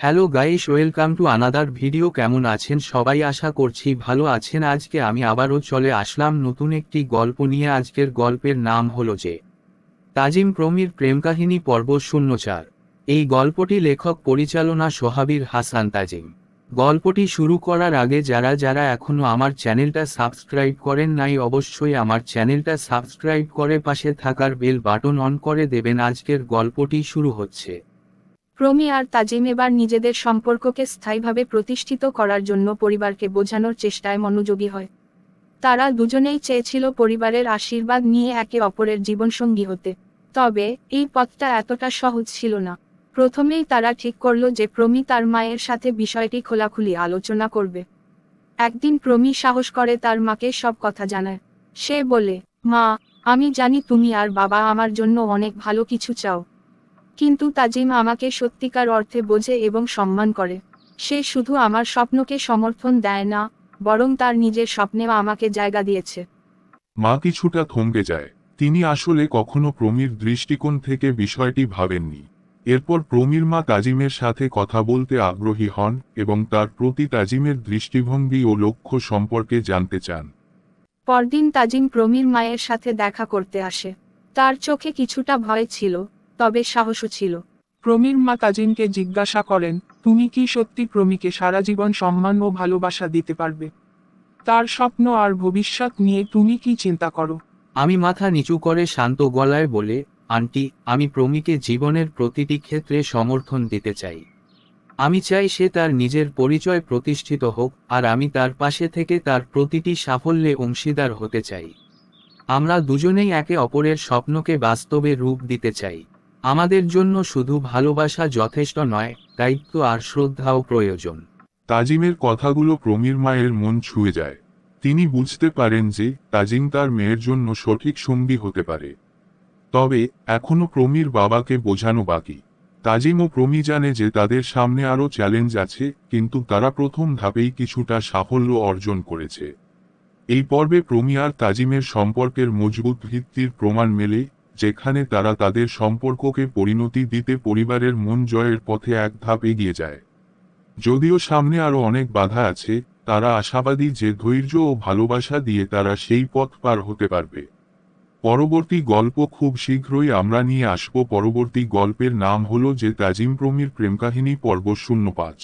Hello guys welcome to another video কেমন আছেন সবাই? আশা করছি ভালো আছেন। আজকে আমি আবারও চলে আসলাম নতুন একটি গল্প নিয়ে। আজকের গল্পের নাম হলো যে, তাজিম প্রমির প্রেম কাহিনী পর্ব শূন্য চার। এই গল্পটি লেখক, পরিচালনা সোহাবির হাসান তাজিম। গল্পটি শুরু করার আগে যারা যারা এখনও আমার চ্যানেলটা সাবস্ক্রাইব করেন নাই, অবশ্যই আমার চ্যানেলটা সাবস্ক্রাইব করে পাশে থাকার বেল বাটন অন করে দেবেন। আজকের গল্পটি শুরু হচ্ছে। প্রমি আর তাজিম এবার নিজেদের সম্পর্ককে স্থায়ীভাবে প্রতিষ্ঠিত করার জন্য পরিবারকে বোঝানোর চেষ্টায় মনোযোগী হয়। তারা দুজনেই চেয়েছিল পরিবারের আশীর্বাদ নিয়ে একে অপরের জীবনসঙ্গী হতে। তবে, এই পথটা এতটা সহজ ছিল না। প্রথমেই তারা ঠিক করল যে প্রমি তার মায়ের সাথে বিষয়টি খোলাখুলি আলোচনা করবে। একদিন প্রমি সাহস করে তার মাকে সব কথা জানায়। সে বলে, মা, আমি জানি তুমি আর বাবা আমার জন্য অনেক ভালো কিছু চাও। কিন্তু তাজিম আমাকে সত্যিকার অর্থে বোঝে এবং সম্মান করে। সে শুধু আমার স্বপ্নকে সমর্থন দেয় না বরং তার নিজের স্বপ্নে আমাকে জায়গা দিয়েছে। মা কিছুটা থমকে যায়। তিনি আসলে কখনো প্রমীর দৃষ্টিকোণ থেকে বিষয়টি ভাবেননি। এরপর প্রমীর মা তাজিমের সাথে কথা বলতে আগ্রহী হন এবং তার প্রতি তাজিমের দৃষ্টিভঙ্গি ও লক্ষ্য সম্পর্কে জানতে চান। পরদিন তাজিম প্রমীর মায়ের সাথে দেখা করতে আসে। তার চোখে কিছুটা ভয় ছিল তবে সাহসও ছিল। প্রমীর মা তাজিমকে জিজ্ঞাসা করেন তুমি কি সত্যি প্রমীকে সারা জীবন সম্মান ও ভালোবাসা দিতে পারবে? তার স্বপ্ন আর ভবিষ্যৎ নিয়ে তুমি কি চিন্তা করো? আমি মাথা নিচু করে শান্ত গলায় বলে আন্টি আমি প্রমিকে জীবনের প্রতিটি ক্ষেত্রে সমর্থন দিতে চাই। আমি চাই সে তার নিজের পরিচয় প্রতিষ্ঠিত হোক আর আমি তার পাশে থেকে তার প্রতিটি সাফল্যে অংশীদার হতে চাই। আমরা দুজনেই একে অপরের স্বপ্নকে বাস্তবে রূপ দিতে চাই। আমাদের জন্য শুধু ভালোবাসা যথেষ্ট নয়, দায়িত্ব আর শ্রদ্ধাও প্রয়োজন। তাজিমের কথাগুলো প্রমীর মায়ের মন ছুঁয়ে যায়। তিনি বুঝতে পারেন যে, তাজিম তার মেয়ের জন্য সঠিক সঙ্গী হতে পারে। তবে, এখনও প্রমীর বাবাকে বোঝানো বাকি। তাজিম ও প্রমি জানে যে তাদের সামনে আরও চ্যালেঞ্জ আছে, কিন্তু তারা প্রথম ধাপেই কিছুটা সাফল্য অর্জন করেছে। এই পর্বে প্রমি আর তাজিমের সম্পর্কের মজবুত ভিত্তির প্রমাণ মেলে যেখানে তারা তাদের সম্পর্ককে পরিণতি দিতে পরিবারের মন জয়ের পথে এক ধাপ এগিয়ে যায়। যদিও সামনে আরও অনেক বাধা আছে, তারা আশাবাদী যে ধৈর্য ও ভালোবাসা দিয়ে তারা সেই পথ পার হতে পারবে। পরবর্তী গল্প খুব শীঘ্রই আমরা নিয়ে আসব। পরবর্তী গল্পের নাম হলো যে তাজিম প্রমির প্রেমকাহিনী পর্ব শূন্য পাঁচ।